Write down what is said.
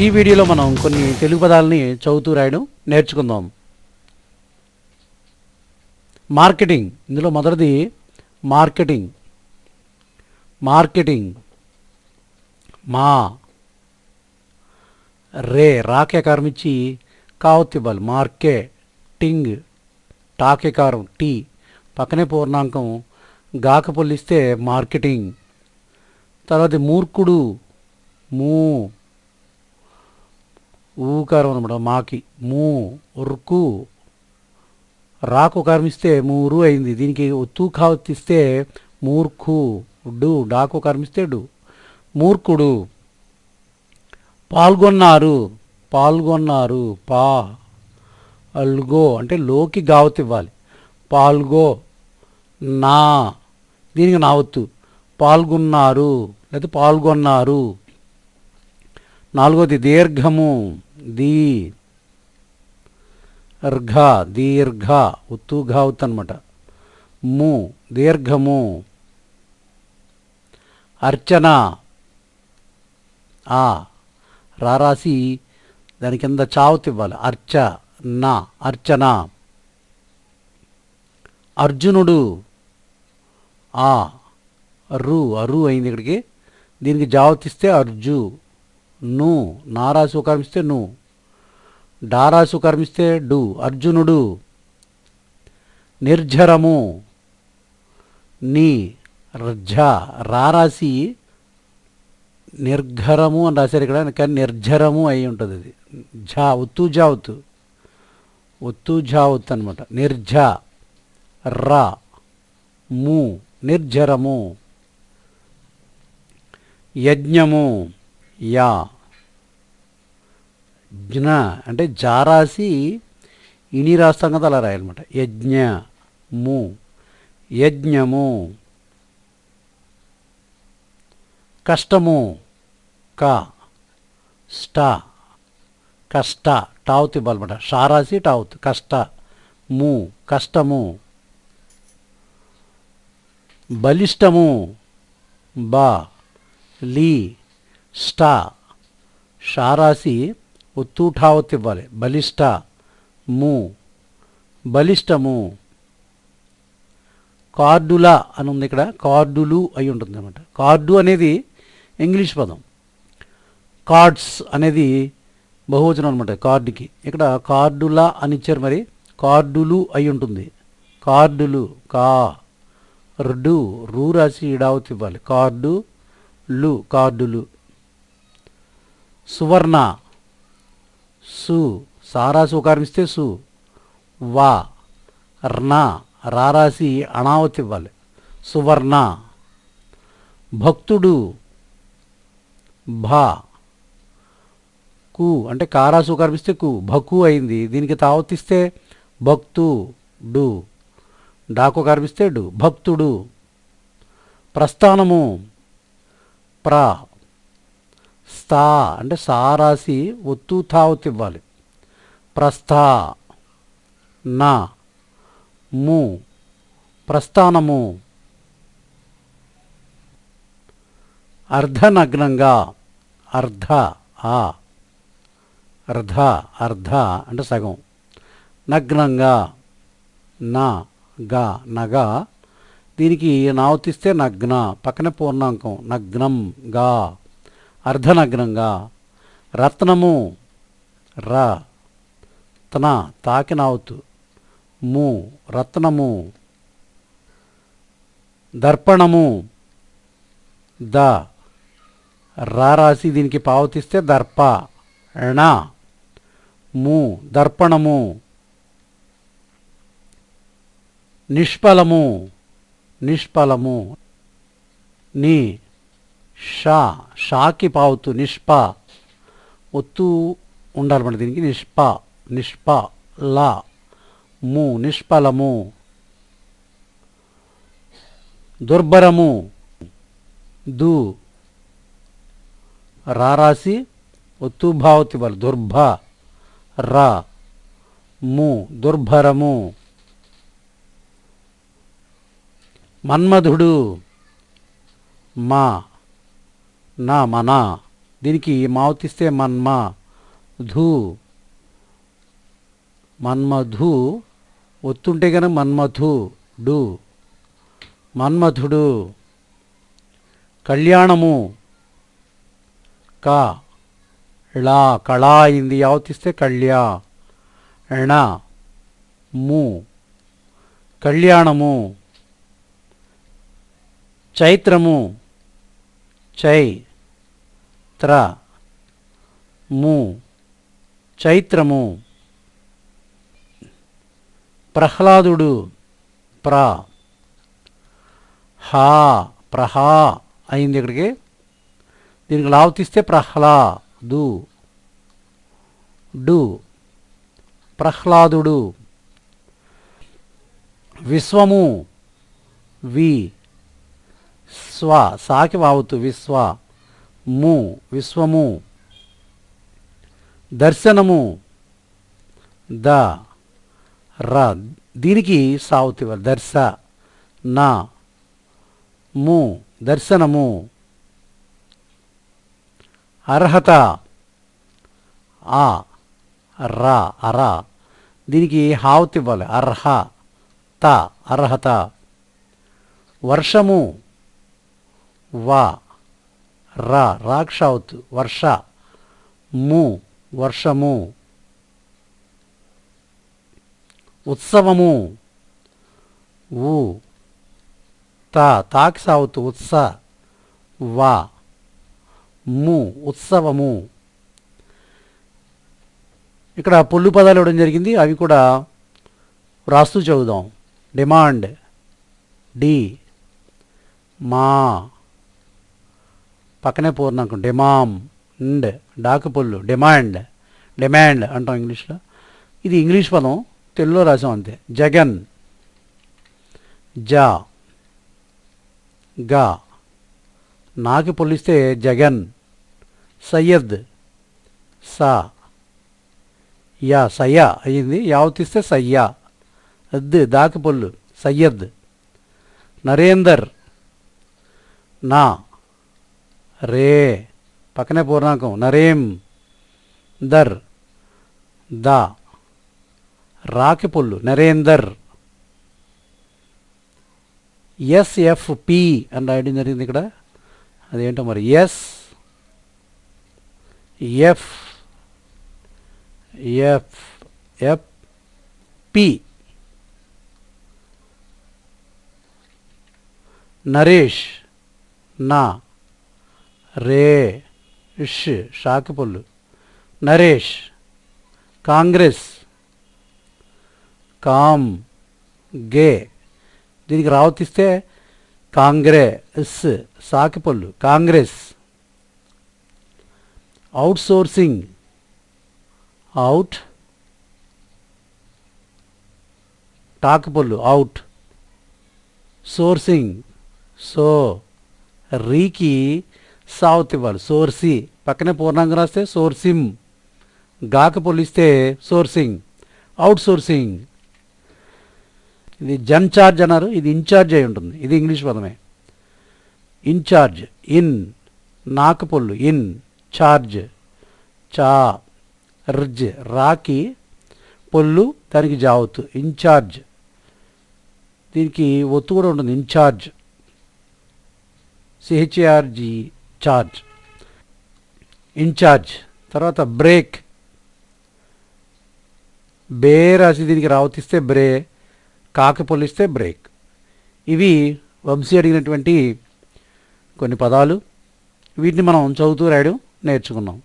ఈ వీడియోలో మనం కొన్ని తెలుగు పదాలని చదువుతూ రాయడం నేర్చుకుందాం. మార్కెటింగ్. ఇందులో మొదటిది మార్కెటింగ్. మార్కెటింగ్. మా. రే రాకే కారం ఇచ్చి కావత్ ఇవ్వాలి. మార్కే టింగ్ టాకేకారం టీ. పక్కనే పూర్ణాంకం. గాక పొల్లిస్తే మార్కెటింగ్. తర్వాత మూర్ఖుడు. మూ. ఊకారం అనమాట. మాకి. మూ ఉర్కు రాకు కర్మిస్తే మూరు అయింది. దీనికి ఒత్తు కావత్తిస్తే మూర్ఖు డు. డాకు కర్మిస్తే డు. మూర్ఖుడు పాల్గొన్నారు. పాల్గొన్నారు. పా అల్గో. అంటే లోకి గావత్ ఇవ్వాలి. పాల్గో నా. దీనికి నావత్తు పాల్గొన్నారు. లేదా పాల్గొన్నారు. నాలుగోది దీర్ఘము. దీ అర్ఘ దీర్ఘ ఉత్తు ఘావుత్ అనమాట ము దీర్ఘము. అర్చన ఆ రారాసి దాని కింద చావుత్ ఇవ్వాలి. అర్చ నా అర్చన. అర్జునుడు ఆ రు అరు అయింది ఇక్కడికి. దీనికి జావతిస్తే అర్జు ను నారాసి కర్మిస్తే నువ్వు డారాసు కర్మిస్తే డు అర్జునుడు నిర్జరము. నీ రజ్జ రారాసి నిర్ఘరము అని రాశారు ఇక్కడ కానీ నిర్జరము అయి ఉంటుంది అది. ఝా ఉత్తు జావుతు ఉత్తు. జావుత్ అనమాట నిర్జ రా ము నిర్జరము. యజ్ఞము యా. జ్ఞ అంటే జారాసి ఇని రాస్తాం కదా అలా రాయాలన్నమాట. యజ్ఞము యజ్ఞము. కష్టము. క. స్ట. కష్ట. టావుత్ ఇవ్వాలన్నమాట. షారాసి టావుత్. కష్ట. ము. కష్టము. బలిష్టము. బా. లీ. స్టా. షారాసి ఉత్తు ఠావత్ ఇవ్వాలి. బలిష్ట ము. బలిష్టము. కార్డుల అని ఉంది ఇక్కడ. కార్డులు అయి ఉంటుంది అనమాట కార్డు అనేది ఇంగ్లీష్ పదం. కార్డ్స్ అనేది బహువచనం అనమాట కార్డుకి. ఇక్కడ కార్డుల అని ఇచ్చారు మరి. కార్డులు అయి ఉంటుంది. కార్డులు. కా. రుడు. రూ రాసి ఇడావత్ ఇవ్వాలి. కార్డు లు కార్డులు. సువర్ణ. సు. సారాసి ఉకారమిస్తే సు. వా. ర్ణ. రారాసి అణావతి ఇవ్వాలి. సువర్ణ. భక్తుడు. భా. కు. అంటే కారాసు కర్మిస్తే కు. భకు అయింది. దీనికి తావతిస్తే భక్తు డు డాకు కర్మిస్తే డు. భక్తుడు. ప్రస్థానము. ప్ర. స్థా అంటే సారాసి ఒత్తు తావత్ ఇవ్వాలి. ప్రస్థా నా ము ప్రస్థానము అర్ధనగ్నంగా అర్ధ ఆ అర్ధ అర్ధ అంటే సగం. నగ్నంగా నా గా నగా. దీనికి నావతిస్తే నగ్న పక్కనే పూర్ణాంకం నగ్నం గా. అర్ధనగ్నంగా రత్నము ర తన తాకినావుతు ము రత్నము దర్పణము ద రారాసి దీనికి పావతిస్తే దర్ప ణ ము దర్పణము నిష్ఫలము నిష్ఫలము నీ షా షాకి పావుతు నిష్ప. ఒత్తు ఉండాలన్నమాట దీనికి. నిష్ప నిష్ప లా. ము నిష్ఫలము దుర్భరము. దు. రారాసి ఒత్తు భావతి వాళ్ళు దుర్భ. రా. ము దుర్భరము. మన్మధుడు మా. నా మన. దీనికి మావతిస్తే మన్మ. ధూ. మన్మధు. ఒత్తుంటే కనుక మన్మధు. డు. మన్మధుడు. కళ్యాణము. కా. ళా. కళా అయింది. యావతిస్తే కళ్యా. ణ. ము. కళ్యాణము. చైత్రము. చై. త్ర ము చైత్రము ప్రహ్లాదుడు ప్ర హా ప్రహా అయింది ఇక్కడికి. దీనికి లావు తీస్తే ప్రహ్లాదు డు ప్రహ్లాదుడు విశ్వము వి స్వ సాకి వావుతు విశ్వ. ము విశ్వము. దర్శనము ద ర. దీనికి సావుతి దర్శ నా ము దర్శనము. అర్హత ఆ రా అర. దీనికి హావుతి ఇవ్వాలి. అర్హ త అర్హత. వర్షము వా రా రాక్షౌత్ వర్ష ము వర్షము ఉత్సవము ఊ తా తాకి ఉత్స వా ము ఉత్సవము. ఇక్కడ పొల్లు పదాలు ఇవ్వడం జరిగింది అవి కూడా రాస్తూ చదువుదాం. డిమాండ్ డి మా పక్కనే పూర్ణాంకం డిమామ్ అండ్ డాకు పొల్లు డిమాండ్ డిమాండ్ అంటాం ఇంగ్లీష్లో. ఇది ఇంగ్లీష్ పదం తెలుగులో రాసాం అంతే. జగన్ జా గా. నాకు పొల్లిస్తే జగన్ సయ్యద్ సా. యా సయ్యా అయ్యింది. యావతిస్తే సయ్యా. అద్ దాకి పొల్లు సయ్యద్. నరేందర్ నా. రే పక్కనే పూర్ణాంకం. నరేం దర్ దా. రాకి పొల్లు నరేందర్. ఎస్ఎఫ్పి అని రాయడం జరిగింది ఇక్కడ. అదేంటో మరి? S F F F P. Naresh నా. రే ఇష్ షాకిపుల్లు నరేష్ కాంగ్రెస్ కామ్ గే. దీనికి రావతిస్తే కాంగ్రెస్ సాకి కాంగ్రెస్. అవుట్. సోర్సింగ్ అవుట్ టాకపల్లు అవుట్. సోర్సింగ్ సో రీకి సౌత్ ఇవ్వాలి. సోర్సి e. పక్కనే పూర్ణాంగం రాస్తే సోర్సిమ్ గాకి పొలిస్తే సోర్సింగ్ అవుట్ సోర్సింగ్ ఇది జన్ చార్జ్ అన్నారు. ఇది ఇన్ఛార్జ్ అయి ఉంటుంది. ఇది ఇంగ్లీష్ పదమే. ఇన్ఛార్జ్ ఇన్ నాకు పొల్లు. ఇన్ ఛార్జ్ చా. రిజ్. రాకి పొల్లు దానికి జావత్తు ఇన్ఛార్జ్ దీనికి ఒత్తు కూడా ఉంటుంది. ఇన్ఛార్జ్ సిహెచ్ఆర్జీ చార్జ్ ఇన్ఛార్జ్ తర్వాత బ్రేక్ బే రాసి దీనికి రావతిస్తే బ్రే కాకి పొలిస్తే బ్రేక్ ఇవి వంశీ అడిగినటువంటి కొన్ని పదాలు. వీటిని మనం చదువుతూ రాయడం నేర్చుకున్నాం.